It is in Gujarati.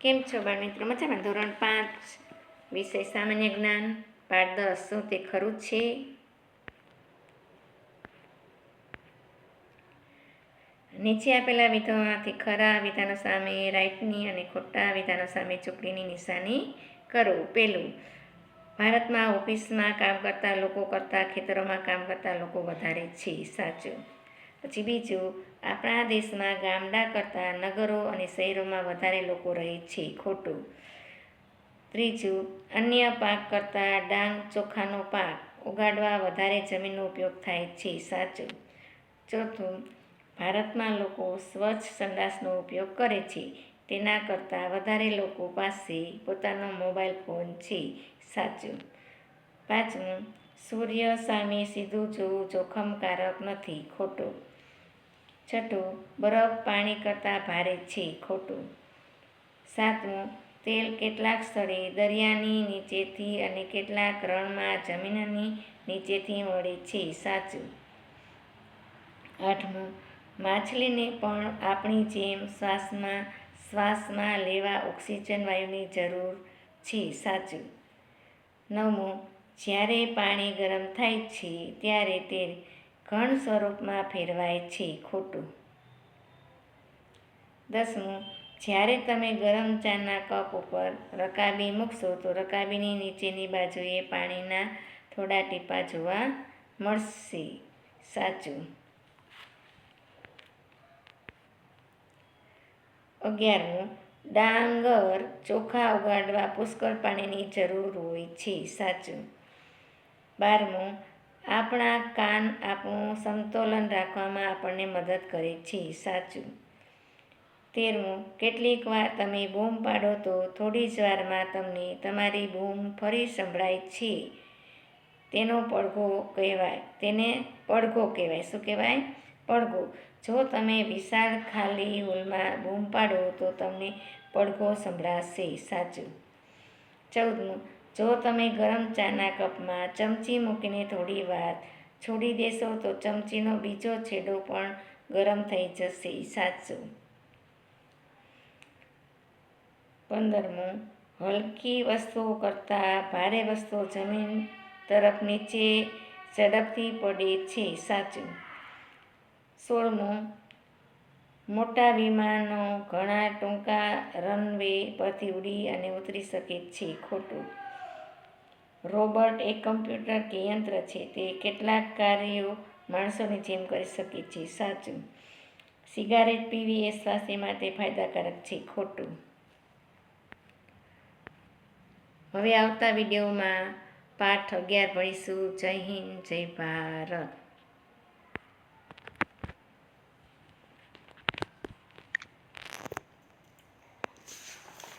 કેમ છો બાળ મિત્રો મજામાં? ધોરણ પાંચ, વિષય સામાન્ય જ્ઞાન પાઠ દસ શું તે ખરું છે? નીચે આપેલા વિધાનોમાંથી ખરા વિધાનો સામે રાઈટની અને ખોટા વિધાનો સામે ચોકડીની નિશાની કરો. પેલું, ભારતમાં ઓફિસમાં કામ કરતા લોકો કરતાં ખેતરોમાં કામ કરતા લોકો વધારે છે. સાચું. પછી બીજું, આપણા દેશમાં ગામડા કરતાં નગરો અને શહેરોમાં વધારે લોકો રહે છે ખોટું. ત્રીજું, અન્ય પાક કરતાં ડાંગ ચોખાનો પાક ઉગાડવા વધારે જમીનનો ઉપયોગ થાય છે, સાચું. ચોથું, ભારતમાં લોકો સ્વચ્છ સંડાસનો ઉપયોગ કરે છે, તેના કરતાં વધારે લોકો પાસે પોતાનો મોબાઈલ ફોન છે, સાચું. પાંચમું સૂર્ય સામે સીધું જોવું જોખમકારક નથી, ખોટું. છઠ્ઠું, બરફ પાણી કરતાં ભારે છે, ખોટું. સાતમું, તેલ કેટલાક સ્થળે દરિયાની નીચેથી અને કેટલાક રણમાં જમીનની નીચેથી મળે છે, સાચું. આઠમું, માછલીને પણ આપણી જેમ શ્વાસમાં શ્વાસમાં લેવા ઓક્સિજન વાયુની જરૂર છે, સાચું. નવમું જ્યારે પાણી ગરમ થાય છે, ત્યારે તે ઘણ સ્વરૂપમાં ફેરવાય છે, ખોટું. દસમું, જ્યારે તમે ગરમ ચાના કપ ઉપર રકાબી મૂકશો, તો રકાબીની નીચેની બાજુએ પાણીના થોડા ટીપા જોવા મળશે. સાચું. અગિયારમું, ડાંગર ચોખા ઉગાડવા પુષ્કળ પાણીની જરૂર હોય છે. સાચું. બારમું, આપણા કાન આપણું સંતુલન રાખવામાં આપણને મદદ કરે છે, સાચું. તેરમું, કેટલીક વાર તમે બૂમ પાડો તો થોડી જ વારમાં તમને તમારી બૂમ ફરી સંભળાય છે. તેનો પડઘો કહેવાય, તેને પડઘો કહેવાય. શું કહેવાય? પડઘો. જો તમે વિશાળ ખાલી હોલમાં બૂમ પાડો તો તમને પડઘો સંભળાશે, સાચું. ચૌદમું જો તમે ગરમ ચાના કપમાં ચમચી મૂકીને થોડી વાર છોડી દેશો તો ચમચીનો બીજો છેડો પણ ગરમ થઈ જશે. સાચું. પંદરમું, હલકી વસ્તુઓ કરતાં ભારે વસ્તુઓ જમીન તરફ નીચે ઝડપથી પડે છે. સાચું. સોળમું, મોટા વિમાનો ઘણા ટૂંકા રનવે પરથી ઉડી અને ઉતરી શકે છે. ખોટું. રોબોટ એક કમ્પ્યુટર કે યંત્ર છે, તે કેટલાક કાર્યો માણસોની જેમ કરી શકે છે. સાચું. સિગારેટ પીવી એ સ્વાસ્થ્ય માટે ફાયદાકારક છે, ખોટું. હવે આવતા વિડીયોમાં પાઠ અગિયાર ભણીશું. જય હિન્દ, જય ભારત.